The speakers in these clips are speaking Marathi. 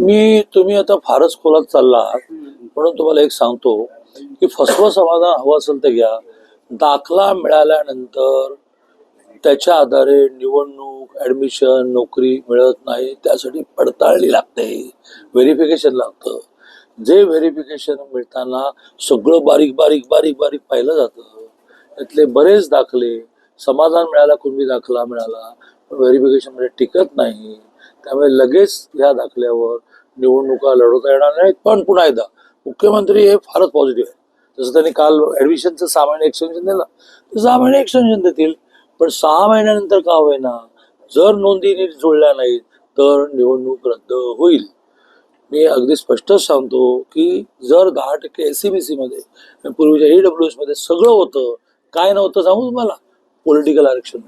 मी तुम्ही आता फारच खोलात चालला आहात म्हणून तुम्हाला एक सांगतो की फसवं समाधान हवं असेल तर घ्या. दाखला मिळाल्यानंतर त्याच्या आधारे निवडणूक ऍडमिशन नोकरी मिळत नाही. त्यासाठी पडताळणी लागते. व्हेरिफिकेशन लागतं. जे व्हेरिफिकेशन मिळताना सगळं बारीक बारीक बारीक बारीक पाहिलं जातं. त्यातले बरेच दाखले समाधान मिळाला कुणबी दाखला मिळाला व्हेरिफिकेशनमध्ये टिकत नाही. त्यामुळे लगेच ह्या दाखल्यावर निवडणुका लढवता येणार नाहीत पण पुन्हा एकदा मुख्यमंत्री हे फारच पॉझिटिव्ह आहे जसं त्यांनी काल ऍडमिशनचं सहा महिने एक्सटेन्शन दिलं तर सहा महिने एक्सटेन्शन देतील पण सहा महिन्यानंतर का होईना जर नोंदी नीट जुळल्या नाहीत तर निवडणूक रद्द होईल. मी अगदी स्पष्टच सांगतो की जर दहा टक्के एस सी बी सी मध्ये पूर्वीच्या ई डब्ल्यू एसमध्ये सगळं होतं काय नव्हतं सांगू तुम्हाला? पॉलिटिकल आरक्षण.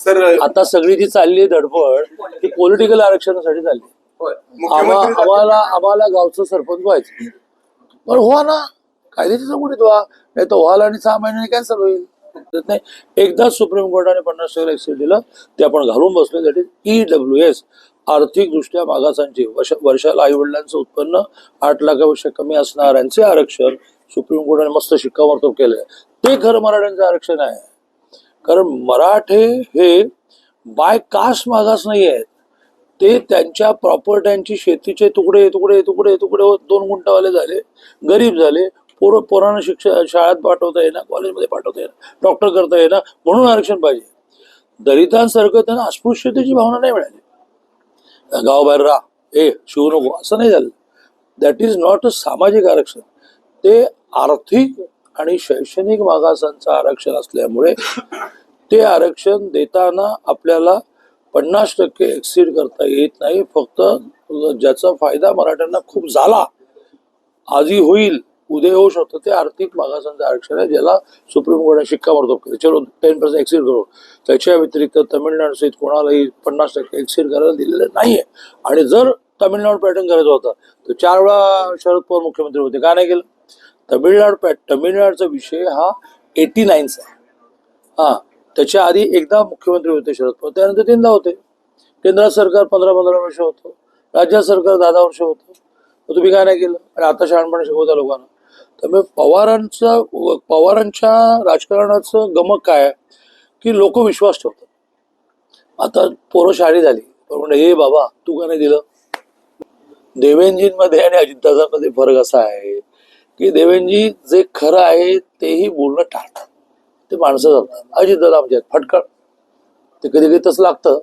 सर आता सगळी जी चालली आहे धडपड ती पॉलिटिकल आरक्षणासाठी चालली आम्हाला आम्हाला गावचं सरपंच व्हायचं. पण व्हा ना कायद्याच्या चौकटीत व्हा नाही तर व्हाल आणि सहा महिन्याने कॅन्सल होईल. त्यात नाही. एकदाच सुप्रीम कोर्टाने पन्नास टक्के एक्सेल दिलं ते आपण घालून बसलो that is E W S आर्थिकदृष्ट्या मागासांची वर्ष वर्षाला आई वडिलांचं उत्पन्न आठ लाखापेक्षा कमी असणाऱ्यांचे आरक्षण सुप्रीम कोर्टाने मस्त शिक्कामोर्तब केलंय. ते खरं मराठ्यांचं आरक्षण आहे. कारण मराठे हे बाय कास्ट मागास नाही आहेत. ते त्यांच्या प्रॉपर्ट्यांची शेतीचे तुकडे तुकडे तुकडे तुकडे होत दोन गुंटावाले झाले गरीब झाले पोरं पोरांना शिक्षण शाळेत पाठवता येणार कॉलेजमध्ये पाठवता येणार डॉक्टर करता येणार म्हणून आरक्षण पाहिजे. दलितांसारखं त्यांना अस्पृश्यतेची भावना नाही मिळाली. गावाबाहेर राहा. ए शिवू नको. असं नाही झालं. दॅट इज नॉट अ सामाजिक आरक्षण. ते आर्थिक आणि शैक्षणिक मागासांचं आरक्षण असल्यामुळे ते आरक्षण देताना आपल्याला पन्नास टक्के एक्सीड करता येत नाही. फक्त ज्याचा फायदा मराठ्यांना खूप झाला आजही होईल उद्या होऊ शकतं ते आर्थिक मागासांचं आरक्षण आहे ज्याला सुप्रीम कोर्टाने शिक्कामोर्तब केलं चलो टेन पर्सेंट एक्सीड करू त्याच्या व्यतिरिक्त तमिळनाडू सहित कोणालाही पन्नास टक्के एक्सीड करायला दिलेलं नाहीये. आणि जर तमिळनाडू पॅटर्न करायचं होतं तर चार वेळा शरद पवार मुख्यमंत्री होते. का नाही केलं? तमिळनाडू पॅट तमिळनाडूचा विषय हा एटी नाईनचा आहे. हा त्याच्या आधी एकदा मुख्यमंत्री होते शरद पवार त्यानंतर तीनदा होते. केंद्र सरकार पंधरा पंधरा वर्ष होतं राज्य सरकार दहा दहा वर्ष होतं. मग तुम्ही काय नाही केलं? आणि आता शहाणपणे शिकवता लोकांना त्यामुळे पवारांचं पवारांच्या राजकारणाचं गमक काय आहे? की लोक विश्वास ठेवतात. आता पोरं शाळी झाली पण म्हणजे हे बाबा तू का नाही दिलं? देवेंजींमध्ये आणि अजितदादांमध्ये फरक असा आहे. की देवेंजी जे खरं आहे तेही बोलणं टाळतात. ते माणसं जातात. अजितदादा आमचे आहेत. फटकळ. ते कधी कधी तसं लागतं.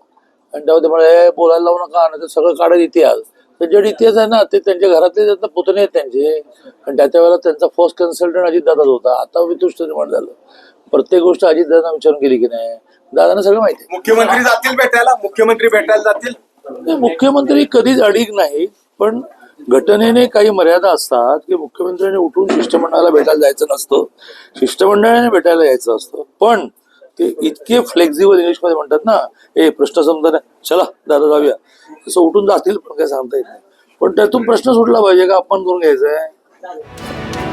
आणि तेव्हा ते म्हणे "ए, बोलायला लावू नका. नाही सगळं काढत इतिहास. तर जे इतिहास आहे ना ते त्यांच्या घरातले त्यांना पुतणे आहेत त्यांचे. आणि त्याच्या वेळेला त्यांचा फर्स्ट कन्सल्टंट अजितदादाच होता. आता वितुष्ट निर्माण झालं. प्रत्येक गोष्ट अजितदादा विचारून केली की नाही? दादांना सगळं माहिती. मुख्यमंत्री जातील भेटायला? मुख्यमंत्री भेटायला जातील? मुख्यमंत्री कधीच अडीक नाही. पण घटनेने काही मर्यादा असतात की मुख्यमंत्र्यांनी उठून शिष्टमंडळाला भेटायला जायचं नसतं. शिष्टमंडळाने भेटायला यायचं असतं. पण ते इतके फ्लेक्झिबल इंग्लिशमध्ये म्हणतात ना ए प्रश्न समजा नाही चला दादा जाऊया. तसं उठून जातील पण काय सांगता येत नाही. पण त्यातून प्रश्न सुटला पाहिजे का आपण करून घ्यायचा आहे